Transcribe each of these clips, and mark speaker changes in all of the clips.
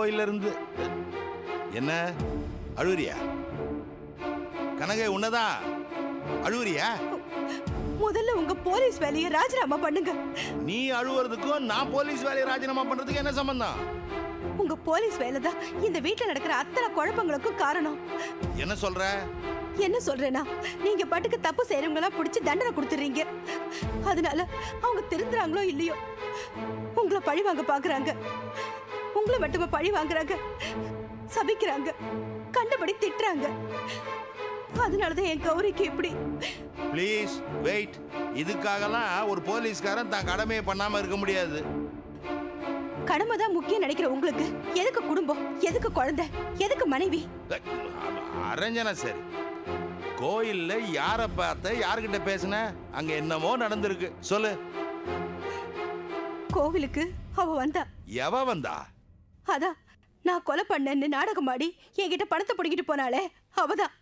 Speaker 1: கோயில்ல இருந்து என்ன? அழுவுறியா? கனகை உன்னதான் அழுவுறியா?
Speaker 2: முதல்ல உங்க போலீஸ் வேலையை ராஜினாமா பண்ணுங்க.
Speaker 1: நீ அழுவுறதுக்கும் நான் போலீஸ் வேலையை ராஜினாமா பண்றதுக்கு என்ன சம்பந்தம்?
Speaker 2: உங்க போலீஸ் வேலை தான் இந்த வீட்ல நடக்கிற அத்தனை குழப்பங்களுக்கும் காரணம்.
Speaker 1: என்ன சொல்ற?
Speaker 2: என்ன சொல்றேன்னா நீங்க பாட்டுக்கு தப்பு செய்யறவங்க எல்லாம் பிடிச்சி தண்டனை கொடுத்துறீங்க. அதனால அவங்க திருந்துறாங்களோ இல்லையோ உங்களை பழி வாங்க பாக்குறாங்க. உங்களை மட்டுமே பழி வாங்குறாங்க. சபிக்கிறாங்க. கண்டபடி திட்டுறாங்க. அதனாலதான் என் கௌரிக்கு இப்படி.
Speaker 1: ப்ளீஸ் வெயிட் இதுக்காகலாம் ஒரு போலீஸ்காரன் தான் கடமையை பண்ணாம இருக்க முடியாது.
Speaker 2: கடமை தான் முக்கியம் நினைக்கிற உங்களுக்கு. எதுக்கு குடும்பம்? எதுக்கு குழந்தை? எதுக்கு மனைவி?
Speaker 1: அரஞ்சனா சரி. கோயில்ல யார பார்த்த யார்கிட்ட பேசுன? அங்க என்னமோ நடந்திருக்கு. சொல்லு.
Speaker 2: கோவிலுக்கு அவ வந்தா.
Speaker 1: எவ வந்தா?
Speaker 2: அதான் நான் கொலை பண்ணேன்னு நாடகம் ஆடி என்கிட்ட பணத்தை பிடிக்கிட்டு போனாலே அவதான்.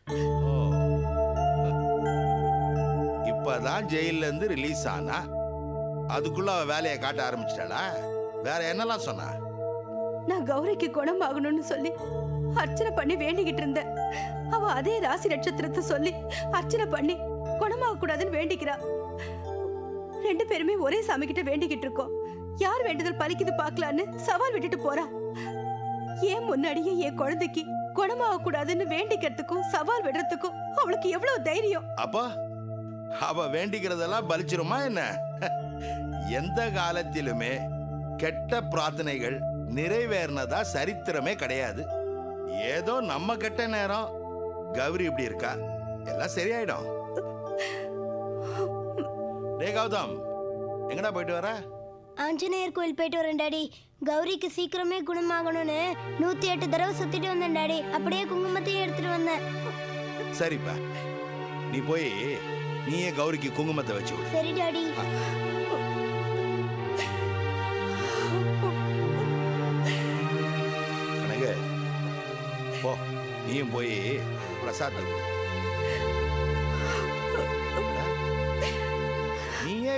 Speaker 1: இப்பதான் ஜெயில்ல இருந்து ரிலீஸ் ஆனா அதுக்குள்ள அவ வேலையை காட்ட ஆரம்பிச்சிட்டாளா? வேற என்னலாம் சொன்னா?
Speaker 2: நான் கௌரிக்கு குணமாகணும்னு சொல்லி அர்ச்சனை பண்ணி வேண்டிக்கிட்டு இருந்தேன். அவ அதே ராசி நட்சத்திரத்தை சொல்லி அர்ச்சனை பண்ணி குணமாக கூடாதுன்னு வேண்டிக்கிறா. ரெண்டு பேருமே ஒரே சாமி கிட்ட வேண்டிக்கிட்டு இருக்கோம். யார் வேண்டுதல் பலிக்குது பார்க்கலான்னு சவால் விட்டுட்டு போறா. ஏன் முன்னாடியே என் குழந்தைக்கு குணமாக கூடாதுன்னு வேண்டிக்கிறதுக்கும் சவால் விடுறதுக்கும் அவளுக்கு எவ்வளவு தைரியம்?
Speaker 1: அப்போ அவ வேண்டிக்கிறதெல்லாம் பலிச்சிருமா என்ன? எந்த காலத்திலுமே கெட்ட பிரார்த்தனைகள் நிறைவேறினதா சரித்திரமே கிடையாது. ஏதோ நம்ம கெட்ட நேரம். கௌரி இப்படி இருக்கா? எல்லாம் சரியாயிடும். டே கௌதம் எங்கடா போயிட்டு வர?
Speaker 3: ஆஞ்சநேயர் கோயில் போயிட்டு வரேன் டாடி கௌரிக்கு சீக்கிரமே குணமாகணும்னு நூத்தி எட்டு தடவை சுத்திட்டு வந்தேன் டாடி அப்படியே குங்குமத்தையும் எடுத்துட்டு வந்தேன்.
Speaker 1: சரிப்பா. நீ போய் நீயே கௌரிக்கு குங்குமத்தை வச்சு
Speaker 3: சரி டாடி.
Speaker 1: கனகு போ. நீயும் போய் பிரசாதத்தை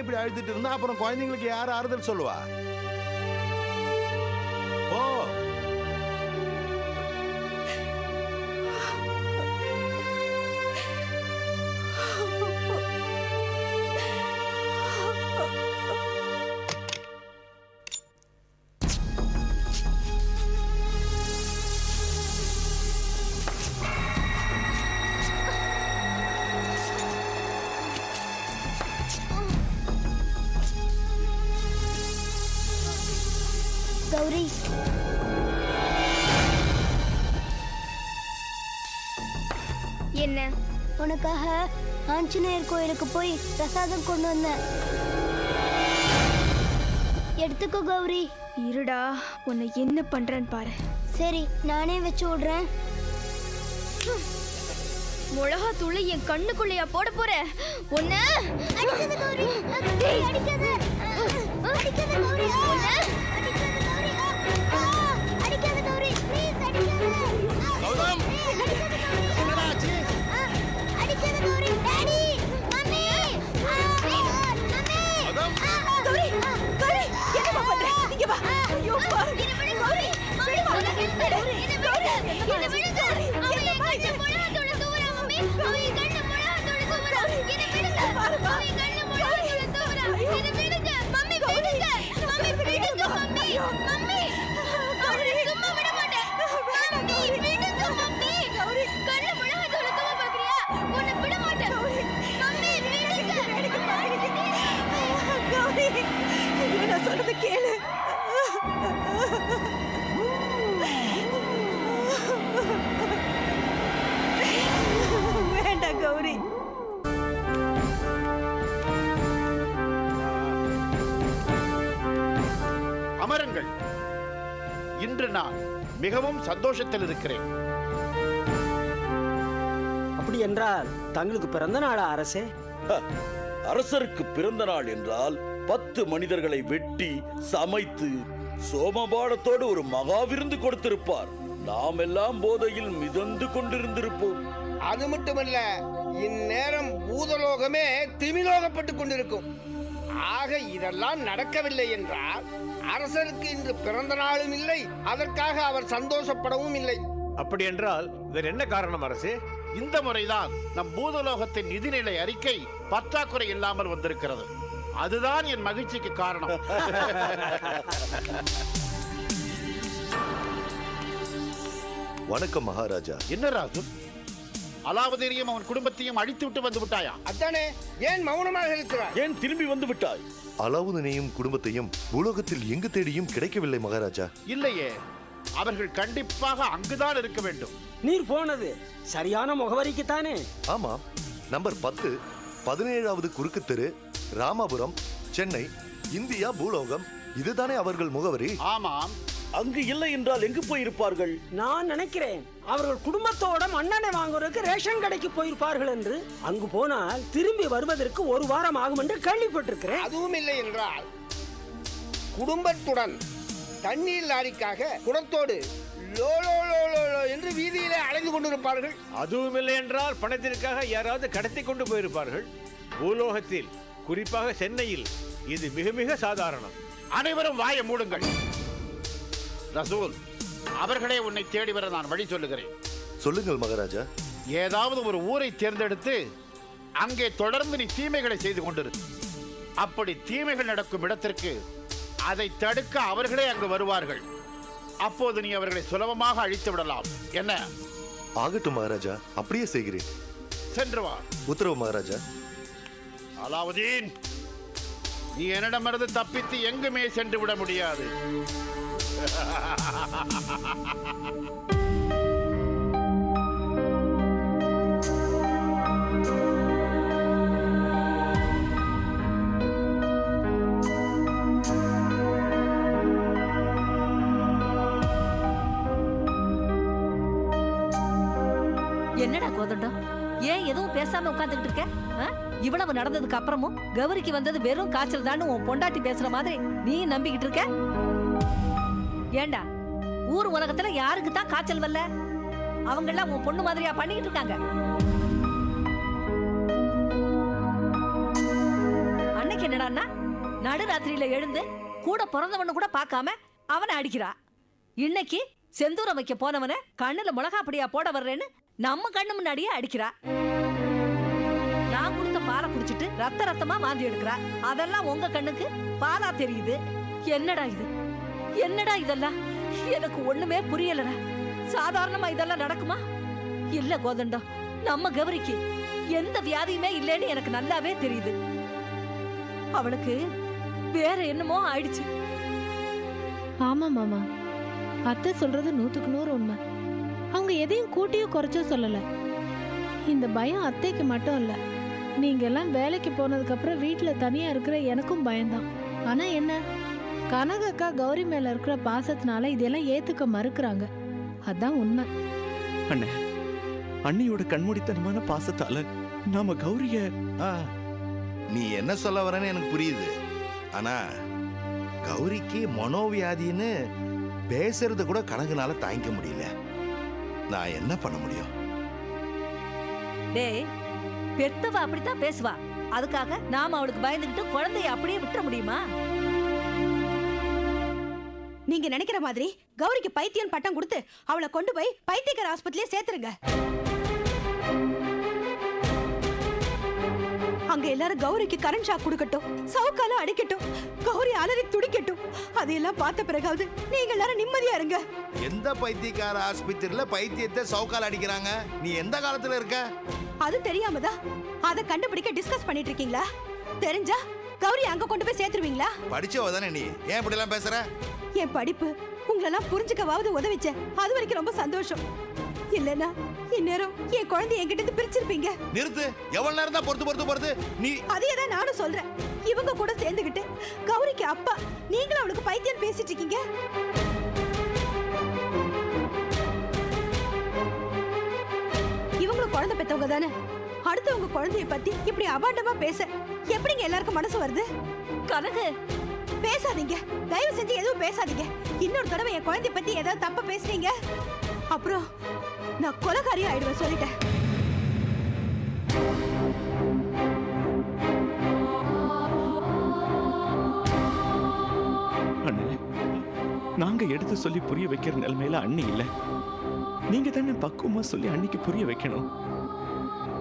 Speaker 1: இப்படி அழுதுட்டு இருந்தா அப்புறம் குழந்தைங்களுக்கு யார் ஆறுதல் சொல்லுவா?
Speaker 3: உனக்காக ஆஞ்சநேயர் கோயிலுக்கு போய் பிரசாதம் கொண்டு வந்தேன். எடுத்துக்கோ கௌரி.
Speaker 4: இருடா உன்னை என்ன பண்றேன்னு பாரு.
Speaker 3: சரி நானே வச்சு விடுறேன்.
Speaker 4: மிளகா தூளை என் கண்ணுக்குள்ளையா போட போற?
Speaker 3: அடிக்காத கௌரி
Speaker 2: ஐயோ பா.
Speaker 5: இன்று நான் மிகவும் சந்தோஷத்தில் இருக்கிறேன்.
Speaker 6: அப்படி என்றால் தங்களுக்கு பிறந்த நாளா அரசே?
Speaker 7: அரசருக்கு பிறந்த நாள் என்றால் பத்து மனிதர்களை வெட்டி சமைத்து சோமபானத்தோடு ஒரு மகா விருந்து கொடுத்திருப்பார். நாம் எல்லாம் போதையில் மிதந்து கொண்டிருந்திருப்போம்.
Speaker 8: அது மட்டுமல்ல இந்நேரம் பூதலோகமே திமிலோகப்பட்டு கொண்டிருக்கும். ஆக இதெல்லாம் நடக்கவில்லை என்றால் அரசருக்கு இன்று பிறந்த நாளும் இல்லை அதற்காக அவர் சந்தோஷப்படவும் இல்லை.
Speaker 9: அப்படி என்றால் வேற என்ன காரணம் அரசே?
Speaker 5: இந்த முறைதான் நம் பூதலோகத்தின் நிதிநிலை அறிக்கை பற்றாக்குறை இல்லாமல் வந்திருக்கிறது. அதுதான் என் மகிழ்ச்சிக்கு காரணம்.
Speaker 10: வணக்கம் மகாராஜா.
Speaker 5: என்ன ராஜு? அலாவுதீனையும் அவன் குடும்பத்தையும் அழித்து விட்டு வந்து விட்டாயா?
Speaker 8: அதானே ஏன் மௌனமாக இருக்கிறார்
Speaker 7: ஏன் திரும்பி வந்து விட்டாய்?
Speaker 10: அலாவுதனையும் குடும்பத்தையும் பூலோகத்தில் எங்கு தேடியும் கிடைக்கவில்லை மகாராஜா.
Speaker 5: இல்லையே அவர்கள் கண்டிப்பாக அங்குதான் இருக்க வேண்டும்.
Speaker 6: நீர் போனது சரியான முகவரிக்கு தானே
Speaker 10: ஆமாம் நம்பர் பத்து பதினேழாவது குறுக்கு தெரு ராமாபுரம் சென்னை இந்தியா பூலோகம் இதுதானே அவர்கள் முகவரி?
Speaker 5: ஆமாம்
Speaker 7: அங்கு இல்லை என்றால் எங்கு போயிருப்பார்கள்?
Speaker 6: நான் நினைக்கிறேன். அவர்கள் குடும்பத்தோட மண்ணெண்ணெய் வாங்குறதுக்கு ரேஷன் கடைக்கு போயிருப்பார்கள் என்று. அங்கு போனால் திரும்பி வருவதற்கு ஒரு வாரம் ஆகும் என்று கேள்விப்பட்டிருக்கிறேன்.
Speaker 8: அதுவும் இல்லை என்றால் குடும்பத்துடன் தண்ணீர் லாரிக்காக குடத்தோடு லோ லோ லோ லோ லோ என்று வீதியிலே அலைந்து கொண்டிருப்பார்கள்.
Speaker 9: அதுவும் இல்லை என்றால் பணத்திற்காக யாராவது கடத்தி கொண்டு போயிருப்பார்கள். பூலோகத்தில் குறிப்பாக சென்னையில் இது மிக மிக சாதாரணம்.
Speaker 5: அனைவரும் வாயை மூடுங்கள். ரசூல் அவர்களே உன்னை தேடி வர நான் வழி சொல்லுகிறேன்.
Speaker 10: சொல்லுங்கள் மகாராஜா.
Speaker 5: ஏதாவது ஒரு ஊரை தேர்ந்தெடுத்து அங்கே தொடர்ந்து நீ தீமைகளை செய்து கொண்டிரு. அப்படி தீமைகள் நடக்கும் இடத்திற்கு அதை தடுக்க அவர்களே அங்கு வருவார்கள். அப்போது நீ அவர்களை சுலபமாக அழித்து விடலாம். என்ன?
Speaker 10: ஆகட்டும் மகாராஜா அப்படியே செய்கிறேன்.
Speaker 5: சென்று வா.
Speaker 10: உத்தரவு மகாராஜா.
Speaker 5: அலாவுதீன் நீ என்னிடமிருந்து தப்பித்து எங்குமே சென்று விட முடியாது.
Speaker 11: என்னடா கோதண்டம்? ஏன் எதுவும் பேசாம உட்கார்ந்துகிட்டு இருக்க? ஆ? இவ்வளவு நடந்ததுக்கு அப்புறமும் கௌரிக்கு வந்தது வெறும் காய்ச்சல் தான் உன் பொண்டாட்டி பேசுற மாதிரி நீ நம்பிக்கிட்டு இருக்க? ஏண்டா? ஊர் உலகத்துல யாருக்கு தான் காய்ச்சல் வரல? அவங்க எல்லாம் உன் பொண்ணு மாதிரியா பண்ணிக்கிட்டு இருக்காங்க. அன்னைக்கு என்னடான்னா நடுராத்திரியில எழுந்து கூட பிறந்தவனு கூட பார்க்காம அவனை அடிக்கிறா. இன்னைக்கு செந்தூரம் வைக்க போனவன கண்ணுல மிளகா பொடியா போட வர்றேன்னு நம்ம கண்ணு முன்னாடியே அடிக்கிறா. நான் கொடுத்த பாலை குடிச்சிட்டு ரத்த ரத்தமா மாந்தி எடுக்கிறா. அதெல்லாம் உங்க கண்ணுக்கு பாலா தெரியுது. என்னடா இது? என்னடா இதெல்லாம்? எனக்கு ஒண்ணுமே புரியலடா. சாதாரணமா இதெல்லாம் நடக்குமா? இல்ல கோதண்டம் நம்ம கௌரிக்கு எந்த வியாதியுமே இல்லைன்னு எனக்கு நல்லாவே தெரியுது. அவளுக்கு வேற என்னமோ ஆயிடுச்சு.
Speaker 12: ஆமா மாமா. அத்தை சொல்றது நூத்துக்கு நூறு உண்மை. அவங்க எதையும் கூட்டியோ குறைச்சோ சொல்லல. இந்த பயம் அத்தைக்கு மட்டும் இல்ல. நீங்க எல்லாம் வேலைக்கு போனதுக்கு அப்புறம் வீட்டுல தனியா இருக்கிற எனக்கும் பயம்தான். ஆனா என்ன? கனகக்கா கௌரி மேல இருக்கிற பாசத்தினால இதெல்லாம் ஏத்துக்க மறுக்கிறாங்க. அதான் உண்மை.
Speaker 13: அண்ணே அண்ணியோட கண்மூடித்தனமான பாசத்தால நாம கௌரிய
Speaker 1: ஆ, நீ என்ன சொல்ல வரேன்னு எனக்கு புரியுது. ஆனா கௌரிக்கு மனோவியாதின்னு பேசுறது கூட கணக்குனால தாங்கிக்க முடியல. நான் என்ன பண்ண முடியும்?
Speaker 11: டேய் பெத்தவ அப்படித்தான் பேசுவா. அதுக்காக நாம அவளுக்கு பயந்துகிட்டு குழந்தைய அப்படியே விட்டுற முடியுமா?
Speaker 2: நீங்க நினைக்கிற மாதிரி கௌரிக்கு பைத்தியம் பட்டம் கொடுத்து அவளை கொண்டு போய் பைத்தியக்கார ஆஸ்பத்திரியிலே சேர்த்துருங்க. அங்க எல்லாரும் கௌரிக்கு கரண்ட் ஷாக் கொடுக்கட்டும் சவுக்கால அடிக்கட்டும் கௌரி அலறி துடிக்கட்டும். அதையெல்லாம் பார்த்த பிறகாவது நீங்க எல்லாரும் நிம்மதியா இருங்க.
Speaker 1: எந்த பைத்தியக்கார ஆஸ்பத்திரியில பைத்தியத்தை சவுக்கால் அடிக்கிறாங்க? நீ எந்த காலத்துல இருக்க?
Speaker 2: அது தெரியாமதா? அதை கண்டுபிடிக்க டிஸ்கஸ் பண்ணிட்டு இருக்கீங்களா? தெரிஞ்சா கௌரி அங்க கொண்டு போய் சேர்த்துருவீங்களா?
Speaker 1: படிச்சவ தானே நீ. ஏன் இப்படி எல்லாம் பேசுற?
Speaker 2: என் படிப்பு உங்களெல்லாம் புரிஞ்சுக்கவாவது உதவிச்சேன் அது வரைக்கும் ரொம்ப சந்தோஷம். இல்லைன்னா இந்நேரம் என் குழந்தைய என்கிட்ட இருந்து பிரிச்சிருப்பீங்க.
Speaker 1: நிறுத்து. எவ்வளவு நேரம் தான் பொறுத்து பொறுத்து பொறுத்து? நீ
Speaker 2: அதே தான் நானும் சொல்றேன். இவங்க கூட சேர்ந்துகிட்டு கௌரிக்கு அப்பா நீங்களும் அவளுக்கு பைத்தியம் பேசிட்டு இருக்கீங்க. இவங்களும் குழந்தை பெத்தவங்க தானே? அடுத்தவங்க குழந்தைய பத்தி இப்படி அபாண்டமா பேச எப்படிங்க எல்லாருக்கும் மனசு வருது?
Speaker 11: கனகு.
Speaker 2: பேசாதீங்க. தயவு செஞ்சு எதுவும் பேசாதீங்க. இன்னொரு தடவை என் குழந்தைய பத்தி ஏதாவது தப்பா பேசுறீங்க? அப்புறம் நான் கொலகாரி ஆயிடுவேன் சொல்லிட்டேன்.
Speaker 13: நாங்க எடுத்து சொல்லி புரிய வைக்கிற நிலைமையில அண்ணி இல்ல. நீங்க தானே பக்குவமா சொல்லி அன்னைக்கு புரிய வைக்கணும்.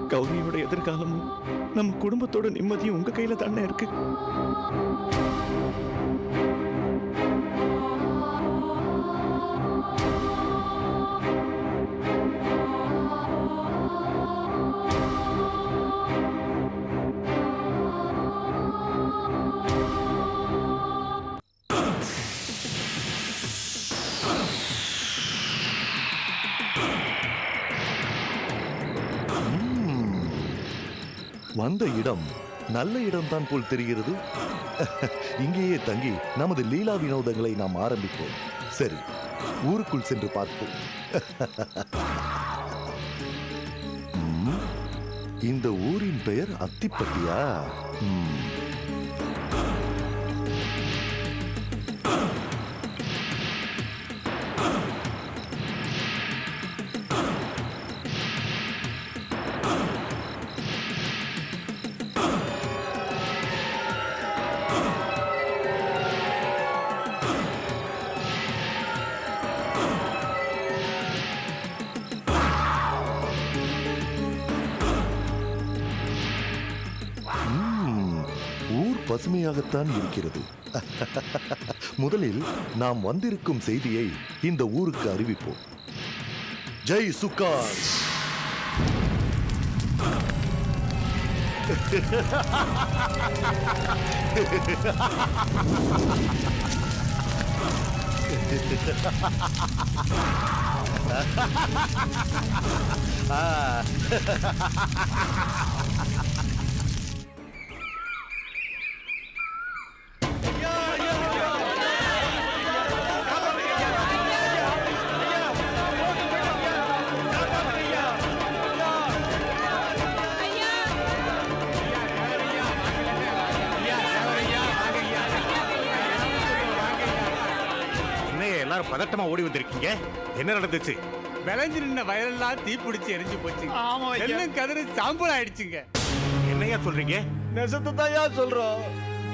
Speaker 13: கௌரியோட எதிர்காலமும் நம்ம குடும்பத்தோட நிம்மதியும் உங்க கையில தானே இருக்கு?
Speaker 10: வந்த இடம் நல்ல இடம்தான் போல் தெரிகிறது. இங்கேயே தங்கி நமது லீலா வினோதங்களை நாம் ஆரம்பிப்போம். சரி ஊருக்குள் சென்று பார்ப்போம். இந்த ஊரின் பெயர் அத்திப்பட்டியா? ஊர் இருக்கிறது. முதலில் நாம் வந்திருக்கும் செய்தியை இந்த ஊருக்கு அறிவிப்போம். ஜெய் சுக்கார் ஆ
Speaker 14: ஓடி வந்திருக்கீங்க? என்ன நடந்துச்சு?
Speaker 9: விளைஞ்சு நின்ன வயலெல்லாம் தீ பிடிச்சி எரிஞ்சு போச்சு.
Speaker 14: ஆமா.
Speaker 9: எல்லாம் கதிர சாம்பல் ஆயிடுச்சுங்க.
Speaker 14: என்னையா சொல்றீங்க?
Speaker 15: நெசத்தை தான் சொல்றோம்.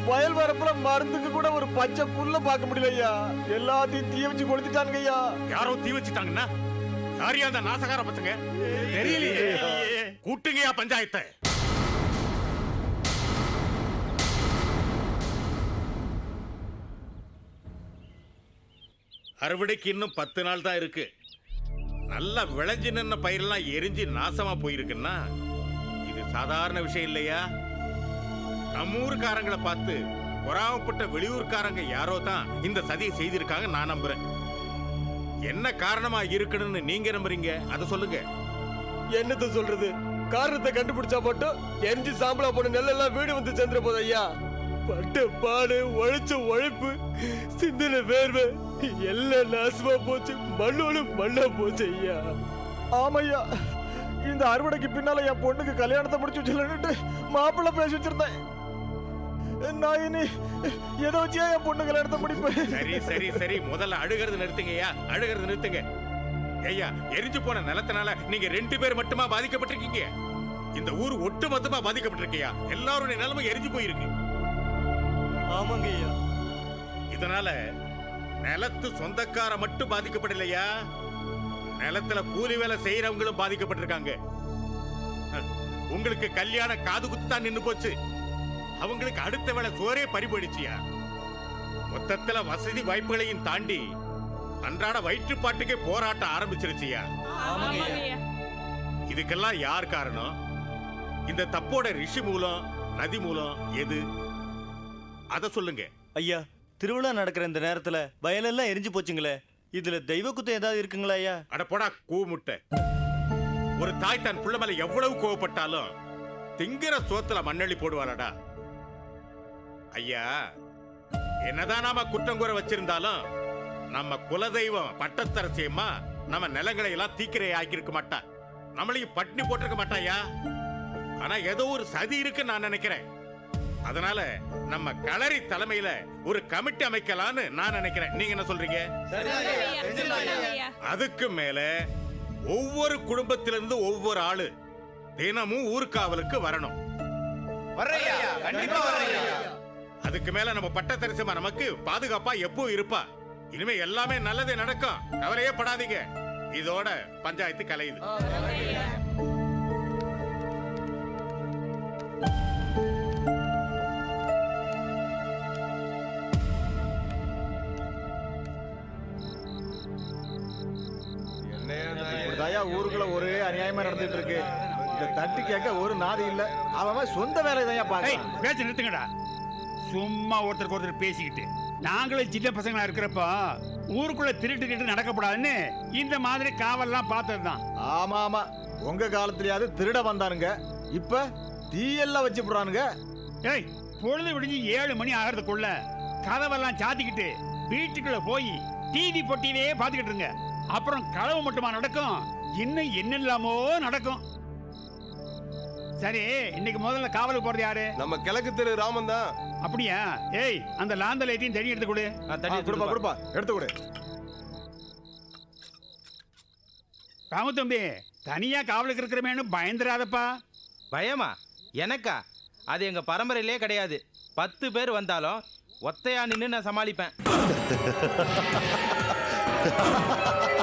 Speaker 15: வயல் வரப்புல மருந்துக்கு கூட ஒரு பச்சை புல்ல பார்க்க முடியல ஐயா. எல்லாத்தையும் தீ வச்சு கொளுத்திட்டானுங்க ஐயா.
Speaker 14: யாரோ தீ வச்சுட்டாங்கன்னா யாரையா அந்த நாசகார பசங்க? தெரியலையே. கூட்டுங்கயா பஞ்சாயத்தை. அறுவடைக்கு இன்னும் பத்து நாள் தான் இருக்கு. நல்லா விளைஞ்சு நின்ன பயிரெல்லாம் எரிஞ்சு நாசமா போயிருக்குன்னா இது சாதாரண விஷயம் இல்லையா? நம்ம ஊருக்காரங்களை பார்த்து பொறாமப்பட்ட வெளியூர்காரங்க யாரோ தான் இந்த சதியை செய்திருக்காங்க நான் நம்புறேன். என்ன காரணமா இருக்கணும்னு நீங்க நம்புறீங்க? அதை சொல்லுங்க.
Speaker 15: என்னத்த சொல்றது? காரணத்தை கண்டுபிடிச்சா மட்டும் எரிஞ்சு சாம்பலா போன நெல்லெல்லாம் வீடு வந்து சேர்ந்துட போது ஐயா. பட்ட பாடு உழைச்ச உழைப்பு சிந்தன வேர்வை எல்லாம் நாசமா போச்சு. மண்ணோடு மண்ணா போச்சு ஐயா. ஆமையா இந்த அறுவடைக்கு பின்னால என் பொண்ணுக்கு கல்யாணத்தை முடிச்சு வச்சுலன்னுட்டு மாப்பிள்ளை பேசி வச்சிருந்தேன். நான் இனி எதை வச்சியா என் பொண்ணு கல்யாணத்தை முடிப்பேன்.
Speaker 14: சரி சரி சரி. முதல்ல அழுகிறது நிறுத்துங்கய்யா அழுகிறது நிறுத்துங்க. ஐயா எரிஞ்சு போன நிலத்தினால நீங்க ரெண்டு பேர் மட்டுமா பாதிக்கப்பட்டிருக்கீங்க? இந்த ஊர் ஒட்டு மொத்தமா பாதிக்கப்பட்டிருக்கியா எல்லாருடைய நிலைமை எரிஞ்சு போயிருக்கு.
Speaker 15: ஆமாங்க ஐயா.
Speaker 14: இதனால நிலத்து சொந்தக்கார மட்டும் பாதிக்கப்படலையா? நிலத்துல கூலி வேலை செய்யறவங்களும் பாதிக்கப்பட்டிருக்காங்க. உங்களுக்கு கல்யாண காது குத்து தான் நின்னு போச்சு. அவங்களுக்கு அடுத்த வேளை சோரே பறிபோயிடுச்சியா மொத்தத்துல வசதி வாய்ப்புகளையும் தாண்டி அன்றாட வயிற்றுப்பாட்டுக்கே போராட்டம் ஆரம்பிச்சிருச்சியா? இதுக்கெல்லாம் யார் காரணம்? இந்த தப்போட ரிஷி மூலம் நதி மூலம் எது? அத சொல்லுங்க.
Speaker 15: ஐயா திருவிழா நடக்கிற இந்த நேரத்துல வயலெல்லாம் எரிஞ்சு போச்சுங்களே. இதுல தெய்வ குத்தம் ஏதாவது இருக்குங்களா ஐயா?
Speaker 14: அட போடா கூ முட்டை. ஒரு தாய் தன் புள்ள மேல எவ்வளவு கோவப்பட்டாலும் திங்கிற சோத்துல மண்ணள்ளி போடுவாளடா. ஐயா என்னதான் நாம குற்றம் கூற வச்சிருந்தாலும் நம்ம குலதெய்வம் பட்டத்தரசியம்மா நம்ம நிலங்களை எல்லாம் தீக்கிரை ஆக்கியிருக்க மாட்டா. நம்மளையும் பட்டினி போட்டிருக்க மாட்டாயா ஆனா ஏதோ ஒரு சதி இருக்குன்னு நான் நினைக்கிறேன். அதனால நம்ம களரி தலைமையில ஒரு கமிட்டி அமைக்கலாம்னு நான் நினைக்கிறேன். நீங்க என்ன சொல்றீங்க? அதுக்கு மேல ஒவ்வொரு குடும்பத்திலிருந்து ஒவ்வொரு ஆளு தினமும் ஊர்காவலுக்கு வரணும். அதுக்கு மேல நம்ம பட்டத்தரிசமா நமக்கு பாதுகாப்பா எப்போ இருப்பா? இனிமே எல்லாமே நல்லதே நடக்கும். கவலையே படாதீங்க. இதோட பஞ்சாயத்து கலையுது.
Speaker 15: இப்படிதாயா ஊருக்குள்ள ஒரே அநியாயமா நடந்துட்டு இருக்கு இந்த தட்டி கேட்க ஒரு நாதி இல்ல. அவன் சொந்த வேலையை தான் பாக்க
Speaker 16: பேச்ச நிறுத்துங்கடா. சும்மா ஒருத்தருக்கு ஒருத்தர் பேசிக்கிட்டு. நாங்களும் சின்ன பசங்களா இருக்கிறப்ப ஊருக்குள்ள திருட்டு கிட்டு நடக்கப்படாதுன்னு இந்த மாதிரி காவல்லாம் பார்த்ததுதான்.
Speaker 15: ஆமா ஆமா. உங்க காலத்துலயாவது திருட வந்தானுங்க. இப்ப தீயெல்லாம் வச்சு போடுறானுங்க.
Speaker 16: ஏய் பொழுது விடிஞ்சு ஏழு மணி ஆகிறதுக்குள்ள கதவெல்லாம் சாத்திக்கிட்டு வீட்டுக்குள்ள போய் டிவி பொட்டியிலே பார்த்துக்கிட்டு இருங்க. அப்புறம் களவு மட்டுமா நடக்கும்? இன்னும் என்னெல்லாமோ நடக்கும். சரி இன்னைக்கு முதல்ல காவலுக்கு போறது யாரு?
Speaker 8: நம்ம கிழக்கு தெரு ராமன் தான்.
Speaker 16: அப்படியா? ஏய் அந்த லாந்த லைட்டையும் தண்ணி எடுத்து கொடு.
Speaker 15: ஆ, கொடுப்பா கொடுப்பா. எடுத்து கொடு.
Speaker 16: ராமு தம்பி தனியா காவலுக்கு இருக்கிறமேனு பயந்துராதப்பா
Speaker 17: பயமா? எனக்கா? அது எங்க பரம்பரையிலே கிடையாது. பத்து பேர் வந்தாலும் ஒத்தையா நின்று நான் சமாளிப்பேன்.